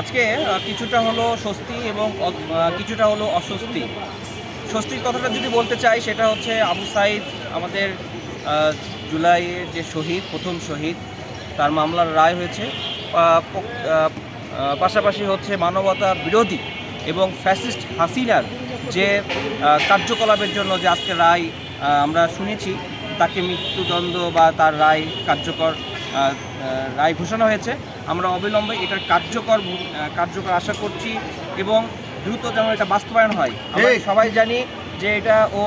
আজকে কিছুটা হলো স্বস্তি এবং কিছুটা হলো অস্বস্তি। স্বস্তির কথাটা যদি বলতে চাই সেটা হচ্ছে আবু সাইদ আমাদের আহ, জুলাইয়ের যে শহীদ প্রথম শহীদ তার মামলার রায় হয়েছে। পাশাপাশি হচ্ছে মানবতা বিরোধী এবং ফ্যাসিস্ট হাসিনার যে কার্যকলাপের জন্য যে আজকে রায় আমরা শুনেছি তাকে মৃত্যুদণ্ড বা তার রায় কার্যকর রায় ঘোষণা হয়েছে। আমরা অবিলম্বে এটার কার্যকর কার্যকর আশা করছি এবং দ্রুত যেন এটা বাস্তবায়ন হয়। আমরা সবাই জানি যে এটা ও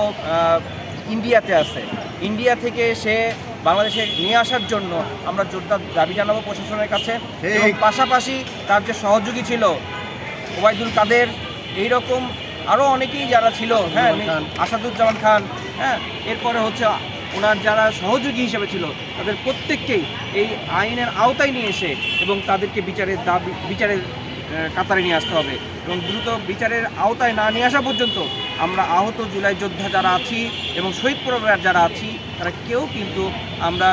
ইন্ডিয়াতে আছে। ইন্ডিয়া থেকে সে বাংলাদেশে নিয়ে আসার জন্য আমরা জোরদার দাবি জানাব প্রশাসনের কাছে। এবং পাশাপাশি তার যে সহযোগী ছিল ওবায়দুল কাদের এইরকম আরও অনেকেই যারা ছিল হ্যাঁ আসাদুজ্জামান খান হ্যাঁ এরপরে হচ্ছে ওনার যারা সহযোগী হিসেবে ছিল তাদের প্রত্যেককেই এই আইনের আওতায় নিয়ে এসে এবং তাদেরকে বিচারের দাবি বিচারের কাতারে নিয়ে আসতে হবে এবং দ্রুত বিচারের আওতায় না নিয়ে আসা পর্যন্ত আমরা আহত জুলাই যোদ্ধা যারা আছি এবং শহীদ পরিবার যারা আছি তারা কেউ কিন্তু আমরা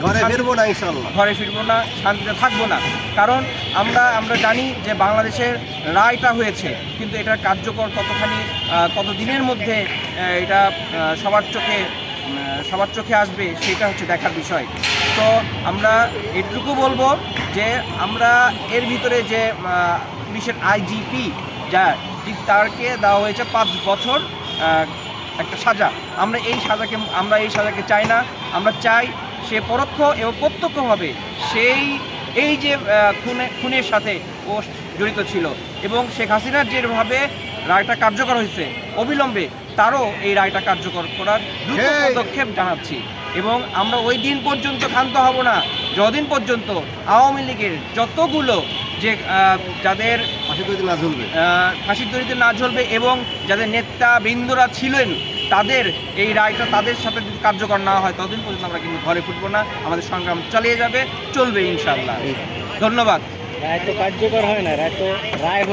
ঘরে ফিরবো না ইনশাল্লাহ ঘরে ফিরবো না শান্তিতে থাকব না। কারণ আমরা আমরা জানি যে বাংলাদেশের রায়টা হয়েছে কিন্তু এটার কার্যকর কতখানি আহ, কত দিনের মধ্যে এটা সবার চোখে সবার চোখে আসবে, সেটা হচ্ছে দেখার বিষয়। তো আমরা এটুকু বলব যে আমরা এর ভিতরে যে পুলিশের আইজিপি, যা তারকে দেওয়া হয়েছে পাঁচ বছর একটা সাজা। আমরা এই সাজাকে, আমরা এই সাজাকে চাই না। আমরা চাই সে পরোক্ষ এবং প্রত্যক্ষভাবে সেই, এই যে খুনে, খুনের সাথে ও জড়িত ছিল এবং শেখ হাসিনার যেভাবে রায়টা কার্যকর হয়েছে, অবিলম্বে তারও এই রায়টা কার্যকর করার দ্রুত পদক্ষেপ জানাচ্ছি। এবং আমরা ওই দিন পর্যন্ত ক্ষান্ত হব না যতদিন পর্যন্ত আওয়ামী লীগের যতগুলো যে যাদের ফাঁসির দড়িতে না ঝুলবে। এবং যাদের নেতা বৃন্দরা ছিলেন তাদের এই রায়টা তাদের সাথে যদি কার্যকর না হয় ততদিন পর্যন্ত আমরা কিন্তু ঘরে ফুটবো না আমাদের সংগ্রাম চালিয়ে যাবে চলবে ইনশাল্লাহ ধন্যবাদ। রায় তো কার্যকর হয় না রায় তো রায়